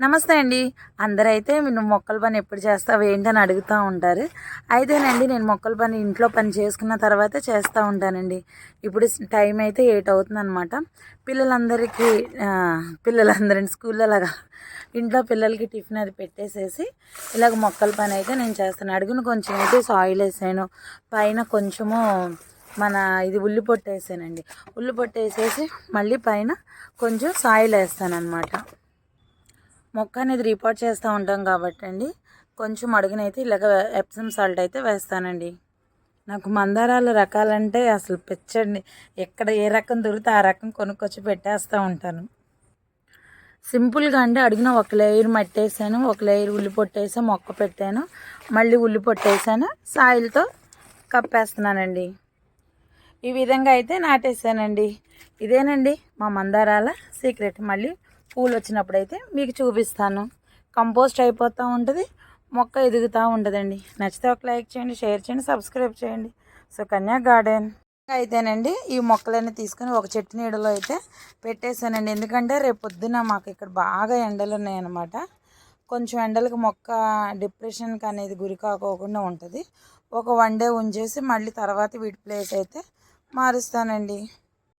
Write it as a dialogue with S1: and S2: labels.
S1: నమస్తే అండి. అందరైతే నువ్వు మొక్కల పని ఎప్పుడు చేస్తావు ఏంటని అడుగుతూ ఉంటారు. అయితేనండి నేను మొక్కల పని ఇంట్లో పని చేసుకున్న తర్వాత చేస్తూ ఉంటానండి. ఇప్పుడు టైం అయితే ఎయిట్ అవుతుందనమాట పిల్లలందరికీ పిల్లలందరిని స్కూల్లో లాగా ఇంట్లో పిల్లలకి టిఫిన్ అది పెట్టేసేసి ఇలాగ మొక్కల పని అయితే నేను చేస్తాను. అడుగును కొంచెం అయితే సాయిల్ వేసాను. పైన కొంచెము మన ఇది ఉల్లి పొట్టు వేసానండి ఉల్లి పొట్టు వేసేసి మళ్ళీ పైన కొంచెం సాయిల్ వేస్తాను అనమాట మొక్క అనేది రిపోర్ట్ చేస్తూ ఉంటాం కాబట్టి అండి కొంచెం అడుగునైతే ఇలాగ ఎప్సమ్ సాల్ట్ అయితే వేస్తానండి. నాకు మందారాల రకాలంటే అసలు పెచ్చండి. ఎక్కడ ఏ రకం దొరికితే ఆ రకం కొనుక్కొచ్చి పెట్టేస్తూ ఉంటాను. సింపుల్గా అంటే అడిగిన ఒక లేయర్ మట్టి వేసాను ఒక లేయర్ ఉల్లి పొట్టేసా మొక్క పెట్టాను మళ్ళీ ఉల్లి పొట్టేసాను సాయిల్తో కప్పేస్తున్నానండి. ఈ విధంగా అయితే నాటేసానండి ఇదేనండి మా మందారాల సీక్రెట్ మళ్ళీ పూలు వచ్చినప్పుడు అయితే మీకు చూపిస్తాను. కంపోస్ట్ అయిపోతూ ఉంటుంది మొక్క ఎదుగుతూ ఉంటుందండి. నచ్చితే ఒక లైక్ చేయండి షేర్ చేయండి సబ్స్క్రైబ్ చేయండి. సో కన్యా గార్డెన్. అయితేనండి ఈ మొక్కలన్నీ తీసుకొని ఒక చెట్టు నీడలో అయితే పెట్టేశానండి. ఎందుకంటే రేపు పొద్దున మాకు ఇక్కడ బాగా ఎండలు ఉన్నాయన్నమాట. కొంచెం ఎండలకు మొక్క డిప్రెషన్కి అనేది గురి కాకోకుండా ఉంటుంది. ఒక వన్ డే ఉంచేసి మళ్ళీ తర్వాత వీటి ప్లేస్ అయితే మారుస్తానండి.